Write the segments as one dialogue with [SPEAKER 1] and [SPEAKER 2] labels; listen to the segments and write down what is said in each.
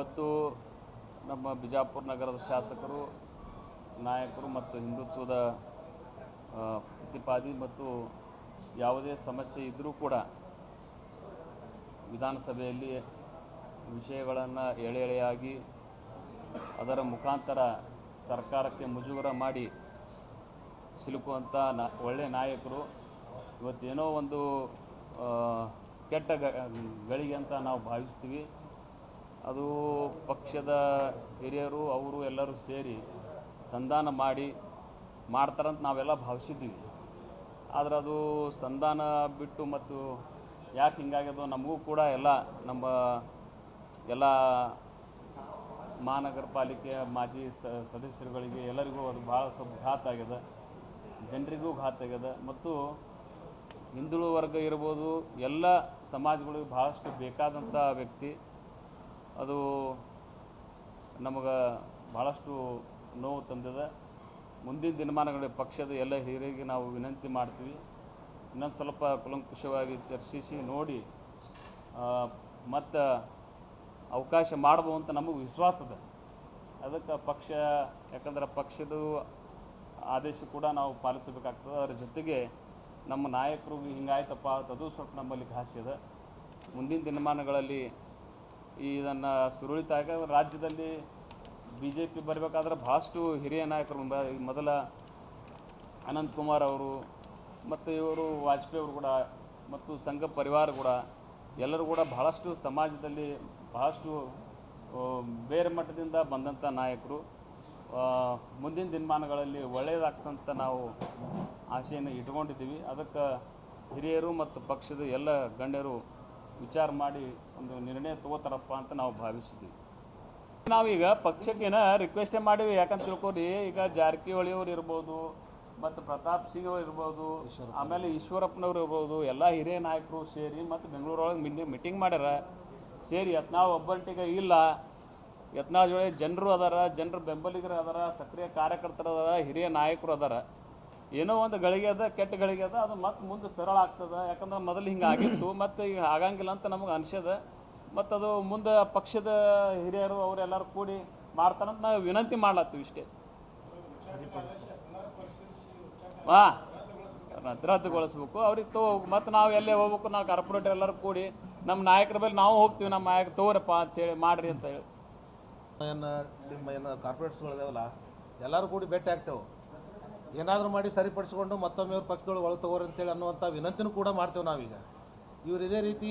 [SPEAKER 1] ಇವತ್ತು ನಮ್ಮ ಬಿಜಾಪುರ ನಗರದ ಶಾಸಕರು, ನಾಯಕರು ಮತ್ತು ಹಿಂದುತ್ವದ ಪ್ರತಿಪಾದಿ ಮತ್ತು ಯಾವುದೇ ಸಮಸ್ಯೆ ಇದ್ದರೂ ಕೂಡ ವಿಧಾನಸಭೆಯಲ್ಲಿ ವಿಷಯಗಳನ್ನು ಎಳೆ ಎಳೆಯಾಗಿ ಅದರ ಮುಖಾಂತರ ಸರ್ಕಾರಕ್ಕೆ ಮುಜುಗರ ಮಾಡಿ ಸಿಲುಕುವಂಥ ನಾ ಒಳ್ಳೆಯ ನಾಯಕರು. ಇವತ್ತೇನೋ ಒಂದು ಕೆಟ್ಟ ಗಳಿಗೆ ಅಂತ ನಾವು ಭಾವಿಸ್ತೀವಿ. ಅದು ಪಕ್ಷದ ಹಿರಿಯರು, ಅವರು ಎಲ್ಲರೂ ಸೇರಿ ಸಂಧಾನ ಮಾಡಿ ಮಾಡ್ತಾರಂತ ನಾವೆಲ್ಲ ಭಾವಿಸಿದ್ದೀವಿ. ಆದರೆ ಅದು ಸಂಧಾನ ಬಿಟ್ಟು ಮತ್ತು ಯಾಕೆ ಹಿಂಗಾಗ್ಯದೋ ನಮಗೂ ಕೂಡ ಎಲ್ಲ ನಮ್ಮ ಎಲ್ಲ ಮಹಾನಗರ ಪಾಲಿಕೆಯ ಮಾಜಿ ಸದಸ್ಯರುಗಳಿಗೆ ಎಲ್ಲರಿಗೂ ಅದು ಭಾಳ ಸ್ವಲ್ಪ ಘಾತ ಆಗ್ಯದ. ಜನರಿಗೂ ಘಾತ ಆಗ್ಯದ. ಮತ್ತು ಹಿಂದುಳು ವರ್ಗ ಇರ್ಬೋದು, ಎಲ್ಲ ಸಮಾಜಗಳಿಗೆ ಭಾಳಷ್ಟು ಬೇಕಾದಂಥ ವ್ಯಕ್ತಿ. ಅದು ನಮಗೆ ಭಾಳಷ್ಟು ನೋವು ತಂದಿದೆ. ಮುಂದಿನ ದಿನಮಾನಗಳಲ್ಲಿ ಪಕ್ಷದ ಎಲ್ಲ ಹಿರಿಯರಿಗೆ ನಾವು ವಿನಂತಿ ಮಾಡ್ತೀವಿ. ಇನ್ನೊಂದು ಸ್ವಲ್ಪ ಕುಲಂಕುಷವಾಗಿ ಚರ್ಚಿಸಿ ನೋಡಿ ಮತ್ತು ಅವಕಾಶ ಮಾಡ್ಬೋದು ಅಂತ ನಮಗೆ ವಿಶ್ವಾಸ ಇದೆ. ಅದಕ್ಕೆ ಪಕ್ಷ, ಯಾಕಂದ್ರೆ ಪಕ್ಷದ ಆದೇಶ ಕೂಡ ನಾವು ಪಾಲಿಸಬೇಕಾಗ್ತದೆ. ಅದರ ಜೊತೆಗೆ ನಮ್ಮ ನಾಯಕರು ಹಿಂಗಾಯ್ತಪ್ಪ ಅದು ಸ್ವಲ್ಪ ನಮ್ಮಲ್ಲಿ ಘಾಸಿ ಇದೆ ಮುಂದಿನ ದಿನಮಾನಗಳಲ್ಲಿ ಇದನ್ನು ಸುರುಳಿತಾಗ ರಾಜ್ಯದಲ್ಲಿ ಬಿ ಜೆ ಪಿ ಬರಬೇಕಾದ್ರೆ ಭಾಳಷ್ಟು ಹಿರಿಯ ನಾಯಕರು ಮೊದಲ ಅನಂತ್ ಕುಮಾರ್ ಅವರು, ಮತ್ತು ಇವರು ವಾಜಪೇಯಿ ಅವರು ಕೂಡ, ಮತ್ತು ಸಂಘ ಪರಿವಾರ ಕೂಡ, ಎಲ್ಲರೂ ಕೂಡ ಬಹಳಷ್ಟು ಸಮಾಜದಲ್ಲಿ ಬಹಳಷ್ಟು ಬೇರೆ ಮಟ್ಟದಿಂದ ಬಂದಂಥ ನಾಯಕರು. ಮುಂದಿನ ದಿನಮಾನಗಳಲ್ಲಿ ಒಳ್ಳೆಯದಾಗ್ತಂತ ನಾವು ಆಶೆಯನ್ನು ಇಟ್ಕೊಂಡಿದ್ದೀವಿ ಅದಕ್ಕೆ ಹಿರಿಯರು ಮತ್ತು ಪಕ್ಷದ ಎಲ್ಲ ಗಣ್ಯರು ವಿಚಾರ ಮಾಡಿ ಒಂದು ನಿರ್ಣಯ ತಗೋತಾರಪ್ಪ ಅಂತ ನಾವು ಭಾವಿಸಿದ್ದೀವಿ. ನಾವೀಗ ಪಕ್ಷಕ್ಕೇನ ರಿಕ್ವೆಸ್ಟೇ ಮಾಡಿವಿ. ಯಾಕಂತ ತಿಳ್ಕೊರಿ, ಈಗ ಜಾರಕಿಹೊಳಿ ಅವ್ರು ಇರ್ಬೋದು, ಮತ್ತು ಪ್ರತಾಪ್ ಸಿಂಗ್ ಅವ್ರು ಇರ್ಬೋದು, ಆಮೇಲೆ ಈಶ್ವರಪ್ಪನವ್ರು ಇರ್ಬೋದು, ಎಲ್ಲ ಹಿರಿಯ ನಾಯಕರು ಸೇರಿ ಮತ್ತು ಬೆಂಗಳೂರೊಳಗೆ ಮಿನಿ ಮೀಟಿಂಗ್ ಮಾಡ್ಯಾರ. ಸೇರಿ ಯತ್ನಾಳ್ ಒಬ್ಬರ್ಟಿಗೆ ಇಲ್ಲ. ಯತ್ನಾಳ್ ಜೊತೆ ಜನರು ಅದಾರ, ಜನರು ಬೆಂಬಲಿಗರು ಅದಾರ, ಸಕ್ರಿಯ ಕಾರ್ಯಕರ್ತರು ಅದಾರ, ಹಿರಿಯ ನಾಯಕರು ಅದಾರ. ಏನೋ ಒಂದು ಗಳಿಗೆ ಅದ, ಕೆಟ್ಟ ಗಳಿಗೆ ಅದ, ಅದು ಮತ್ತೆ ಮುಂದೆ ಸರಳ ಆಗ್ತದ. ಯಾಕಂದ್ರೆ ಮೊದಲು ಹಿಂಗೆ ಆಗಿತ್ತು, ಮತ್ತೆ ಈಗ ಆಗಂಗಿಲ್ಲ ಅಂತ ನಮಗೆ ಅನ್ಸ್ಯದ. ಮತ್ತು ಅದು ಮುಂದೆ ಪಕ್ಷದ ಹಿರಿಯರು ಅವರೆಲ್ಲರೂ ಕೂಡಿ ಮಾಡ್ತಾರಂತ ನಾವು ವಿನಂತಿ ಮಾಡ್ಲತ್ತೀವಿ ಇಷ್ಟೇ. ಹಾಂ, ರದ್ದುಗೊಳಿಸ್ಬೇಕು. ಅವ್ರಿಗೆ ತೋ, ಮತ್ತು ನಾವು ಎಲ್ಲೇ ಹೋಗ್ಬೇಕು, ನಾವು ಕಾರ್ಪೊರೇಟರ್ ಎಲ್ಲರೂ ಕೂಡಿ ನಮ್ಮ ನಾಯಕರ ಮೇಲೆ ನಾವು ಹೋಗ್ತೀವಿ, ನಮ್ಮ ನಾಯಕ ತೋರಪ್ಪ ಅಂತೇಳಿ ಮಾಡ್ರಿ ಅಂತ ಹೇಳಿ.
[SPEAKER 2] ಏನು ನಿಮ್ಮ ಏನು ಕಾರ್ಪೊರೇಟ್ಸ್ಗಳಿದಾವಲ್ಲ ಎಲ್ಲರೂ ಕೂಡಿ ಭೇಟಿ ಆಗ್ತೇವೆ. ಏನಾದರೂ ಮಾಡಿ ಸರಿಪಡಿಸ್ಕೊಂಡು ಮತ್ತೊಮ್ಮೆ ಇವ್ರ ಪಕ್ಷದೊಳಗೆ ಒಳಗೆ ತಗೋರಿ ಅಂತೇಳಿ ಅನ್ನುವಂಥ ವಿನಂತಿನೂ ಕೂಡ ಮಾಡ್ತೇವೆ ನಾವೀಗ. ಇವ್ರು ಇದೇ ರೀತಿ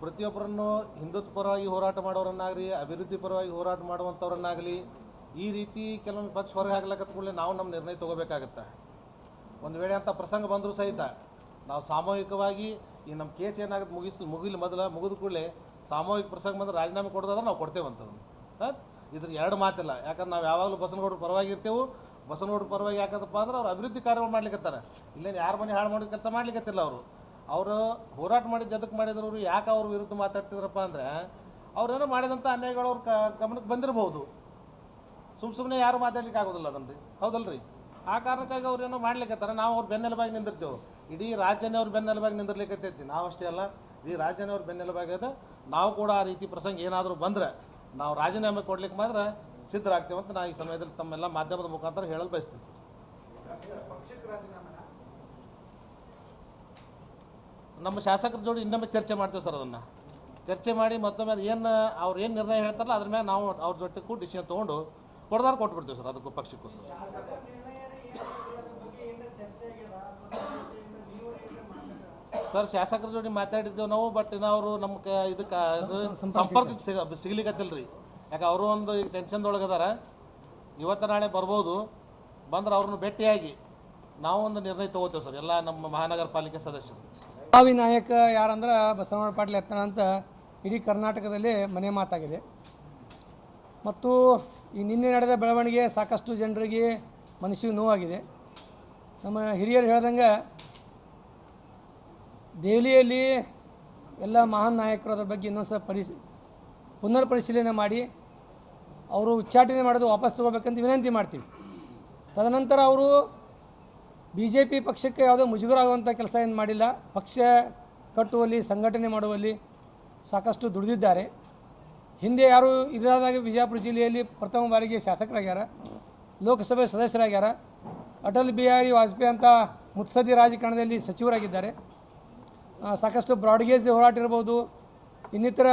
[SPEAKER 2] ಪ್ರತಿಯೊಬ್ಬರನ್ನು ಹಿಂದುತ್ವ ಪರವಾಗಿ ಹೋರಾಟ ಮಾಡೋರನ್ನಾಗಲಿ ಅಭಿವೃದ್ಧಿ ಪರವಾಗಿ ಹೋರಾಟ ಮಾಡುವಂಥವ್ರನ್ನಾಗಲಿ ಈ ರೀತಿ ಕೆಲವೊಂದು ಪಕ್ಷ ಹೊರಗೆ ಹಾಕ್ಲಕತ್ತ ಕೂಡಲೇ ನಾವು ನಮ್ಮ ನಿರ್ಣಯ ತೊಗೋಬೇಕಾಗತ್ತೆ. ಒಂದು ವೇಳೆ ಅಂಥ ಪ್ರಸಂಗ ಬಂದರೂ ಸಹಿತ ನಾವು ಸಾಮೂಹಿಕವಾಗಿ ಈ ನಮ್ಮ ಕೇಸ್ ಏನಾಗುತ್ತೆ ಮುಗಿಸ್, ಮುಗಿಲಿ ಮೊದಲ ಮುಗಿದ ಕೂಡಲೇ ಸಾಮೂಹಿಕ ಪ್ರಸಂಗ ಬಂದ್ರೆ ರಾಜೀನಾಮೆ ಕೊಡೋದಾದ್ರೆ ನಾವು ಕೊಡ್ತೇವೆ ಅಂತದನ್ನು ಹಾಂ? ಇದ್ರ ಎರಡು ಮಾತಿಲ್ಲ. ಯಾಕಂದ್ರೆ ನಾವು ಯಾವಾಗಲೂ ಬಸನಗೌಡರ ಪರವಾಗಿ ಬಸನಗೌಡರ ಪರವಾಗಿ ಯಾಕಂತಪ್ಪ ಅಂದ್ರೆ ಅವ್ರು ಅಭಿವೃದ್ಧಿ ಕಾರ್ಯಗಳು ಮಾಡ್ಲಿಕ್ಕತ್ತಾರೆ ಇಲ್ಲೇನು ಯಾರು ಮನೆ ಹಾಳು ಮಾಡೋ ಕೆಲಸ ಮಾಡ್ಲಿಕ್ಕತ್ತಿಲ್ಲ ಅವರು. ಅವರು ಹೋರಾಟ ಮಾಡಿದ್ದು ಎದಕ್ಕೆ ಮಾಡಿದ್ರು ಅವರು, ಯಾಕೆ ಅವ್ರ ವಿರುದ್ಧ ಮಾತಾಡ್ತಿದ್ರಪ್ಪ ಅಂದ್ರೆ ಅವ್ರೇನೋ ಮಾಡಿದಂಥ ಅನ್ಯಾಯಗಳು ಅವ್ರ ಗಮನಕ್ಕೆ ಬಂದಿರಬಹುದು. ಸುಮ್ ಸುಮ್ಮನೆ ಯಾರು ಮಾತಾಡ್ಲಿಕ್ಕೆ ಆಗೋದಿಲ್ಲ ಅದನ್ರಿ. ಹೌದಲ್ರಿ? ಆ ಕಾರಣಕ್ಕಾಗಿ ಅವ್ರು ಏನೋ ಮಾಡ್ಲಿಕ್ಕತ್ತಾರ ನಾವು ಅವ್ರ ಬೆನ್ನೆಲುಬಾಗಿ ನಿಂದಿರ್ತೇವೆ. ಇಡೀ ರಾಜ್ಯನೇ ಅವ್ರ ಬೆನ್ನೆಲುಬಾಗಿ ನಿಂದಿರ್ಲಿಕ್ಕತ್ತೈತಿ ನಾವು ಅಷ್ಟೇ ಅಲ್ಲ, ಇಡೀ ರಾಜ್ಯನೇ ಅವ್ರ ಬೆನ್ನೆಲುಬಾಗಿ ಅದ ನಾವು ಕೂಡ ಆ ರೀತಿ ಪ್ರಸಂಗ ಏನಾದರೂ ಬಂದ್ರೆ, ನಾವು ರಾಜೀನಾಮೆ ಕೊಡ್ಲಿಕ್ಕೆ ಮಾತ್ರ ಸಿದ್ಧರಾಗ್ತೇವೆ ಅಂತ ನಾ ಈ ಸಮಯದಲ್ಲಿ ತಮ್ಮೆಲ್ಲ ಮಾಧ್ಯಮದ ಮುಖಾಂತರ ಹೇಳಲು ಬಯಸ್ತೀನಿ ಸರ್. ನಮ್ಮ ಶಾಸಕರ ಜೋಡಿ ಇನ್ನೊಮ್ಮೆ ಚರ್ಚೆ ಮಾಡ್ತೇವೆ ಸರ್ ಅದನ್ನು. ಚರ್ಚೆ ಮಾಡಿ ಮತ್ತೊಮ್ಮೆ ಏನು ಅವ್ರು ಏನು ನಿರ್ಣಯ ಹೇಳ್ತಾರಲ್ಲ ಅದ್ರ ಮೇಲೆ ನಾವು ಅವ್ರ ಜೊತೆ ಕೂಡ ಡಿಸಿಷನ್ ತೊಗೊಂಡು ಕೊಡ್ದಾರ ಕೊಟ್ಬಿಡ್ತೇವೆ ಸರ್ ಅದಕ್ಕೂ ಪಕ್ಷಕ್ಕೂ. ಸರ್ ಸರ್ ಶಾಸಕರ ಜೋಡಿ ಮಾತಾಡಿದ್ದೇವೆ ನಾವು ಬಟ್ ಇನ್ನು ಅವರು ನಮ್ಮ ಕ ಇದಕ್ಕೆ ಇದು ಸಂಪರ್ಕಕ್ಕೆ ಸಿಗ ಸಿಗ್ಲಿಕ್ಕತ್ತಿಲ್ರಿ ಯಾಕೆ ಅವರು ಒಂದು ಈಗ ಟೆನ್ಷನ್ದೊಳಗೆ ಅದಾರ ಇವತ್ತು ನಾಳೆ ಬರ್ಬೋದು. ಬಂದ್ರೆ ಅವ್ರನ್ನ ಭೇಟಿಯಾಗಿ ನಾವು ಒಂದು ನಿರ್ಣಯ ತಗೋತೇವೆ ಸರ್, ಎಲ್ಲ ನಮ್ಮ ಮಹಾನಗರ ಪಾಲಿಕೆ ಸದಸ್ಯರು.
[SPEAKER 3] ಪ್ರಭಾವಿ ನಾಯಕ ಯಾರಂದ್ರೆ ಬಸವಣ್ಣ ಪಾಟೀಲ್ ಎತ್ತಣ ಅಂತ ಇಡೀ ಕರ್ನಾಟಕದಲ್ಲಿ ಮನೆ ಮಾತಾಗಿದೆ. ಮತ್ತು ಈ ನಿನ್ನೆ ನಡೆದ ಬೆಳವಣಿಗೆ ಸಾಕಷ್ಟು ಜನರಿಗೆ ಮನಸ್ಸಿಗೆ ನೋವಾಗಿದೆ. ನಮ್ಮ ಹಿರಿಯರು ಹೇಳ್ದಂಗೆ ದೆಹಲಿಯಲ್ಲಿ ಎಲ್ಲ ಮಹಾನ್ ನಾಯಕರು ಬಗ್ಗೆ ಇನ್ನೊಂದು ಸಹ ಪರಿಶೀ ಪುನರ್ ಪರಿಶೀಲನೆ ಮಾಡಿ ಅವರು ಉಚ್ಚಾಟನೆ ಮಾಡೋದು ವಾಪಸ್ ತಗೋಬೇಕಂತ ವಿನಂತಿ ಮಾಡ್ತೀವಿ. ತದನಂತರ ಅವರು ಬಿ ಜೆ ಪಿ ಪಕ್ಷಕ್ಕೆ ಯಾವುದೋ ಮುಜುಗರ ಆಗುವಂಥ ಕೆಲಸ ಏನು ಮಾಡಿಲ್ಲ. ಪಕ್ಷ ಕಟ್ಟುವಲ್ಲಿ, ಸಂಘಟನೆ ಮಾಡುವಲ್ಲಿ ಸಾಕಷ್ಟು ದುಡಿದಿದ್ದಾರೆ. ಹಿಂದೆ ಯಾರು ಇರಾದಾಗ ಬಿಜಾಪುರ ಜಿಲ್ಲೆಯಲ್ಲಿ ಪ್ರಥಮ ಬಾರಿಗೆ ಶಾಸಕರಾಗ್ಯಾರ, ಲೋಕಸಭೆ ಸದಸ್ಯರಾಗ್ಯಾರ, ಅಟಲ್ ಬಿಹಾರಿ ವಾಜಪೇಯಿ ಅಂತ ಮುತ್ಸದಿ ರಾಜಕಾರಣದಲ್ಲಿ ಸಚಿವರಾಗಿದ್ದಾರೆ. ಸಾಕಷ್ಟು ಬ್ರಾಡ್ಗೇಜ್ ಹೋರಾಟ ಇರ್ಬೋದು, ಇನ್ನಿತರ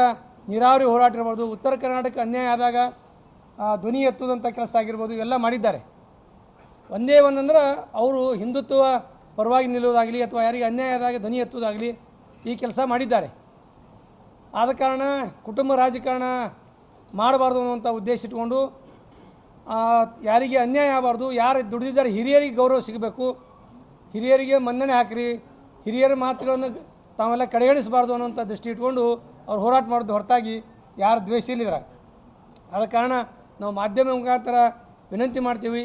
[SPEAKER 3] ನೀರಾವರಿ ಹೋರಾಟ ಇರ್ಬೋದು, ಉತ್ತರ ಕರ್ನಾಟಕ ಅನ್ಯಾಯ ಆದಾಗ ಧ್ವನಿ ಎತ್ತುವುದಂಥ ಕೆಲಸ ಆಗಿರ್ಬೋದು, ಇವೆಲ್ಲ ಮಾಡಿದ್ದಾರೆ. ಒಂದೇ ಒಂದಂದ್ರೆ ಅವರು ಹಿಂದುತ್ವ ಪರವಾಗಿ ನಿಲ್ಲುವುದಾಗಲಿ ಅಥವಾ ಯಾರಿಗೆ ಅನ್ಯಾಯದಾಗಿ ಧ್ವನಿ ಎತ್ತುವುದಾಗಲಿ ಈ ಕೆಲಸ ಮಾಡಿದ್ದಾರೆ. ಆದ ಕಾರಣ ಕುಟುಂಬ ರಾಜಕಾರಣ ಮಾಡಬಾರ್ದು ಅನ್ನುವಂಥ ಉದ್ದೇಶ ಇಟ್ಕೊಂಡು ಯಾರಿಗೆ ಅನ್ಯಾಯ ಆಗಬಾರ್ದು, ಯಾರು ದುಡಿದಿದ್ದಾರೆ ಹಿರಿಯರಿಗೆ ಗೌರವ ಸಿಗಬೇಕು, ಹಿರಿಯರಿಗೆ ಮನ್ನಣೆ ಹಾಕಿರಿ, ಹಿರಿಯರ ಮಾತುಗಳನ್ನು ತಾವೆಲ್ಲ ಕಡೆಗಣಿಸಬಾರ್ದು ಅನ್ನೋಂಥ ದೃಷ್ಟಿ ಇಟ್ಕೊಂಡು ಅವ್ರು ಹೋರಾಟ ಮಾಡೋದು ಹೊರತಾಗಿ ಯಾರು ದ್ವೇಷ ಇಲ್ಲಿದ್ದಾರೆ ಆದ ಕಾರಣ ನಾವು ಮಾಧ್ಯಮ ಮುಖಾಂತರ ವಿನಂತಿ ಮಾಡ್ತೀವಿ.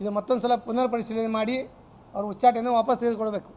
[SPEAKER 3] ಇದು ಮತ್ತೊಂದು ಸಲ ಪುನರ್ ಪರಿಶೀಲನೆ ಮಾಡಿ ಅವ್ರ ಉಚ್ಚಾಟನೆ ವಾಪಸ್ ತೆಗೆದುಕೊಳ್ಬೇಕು.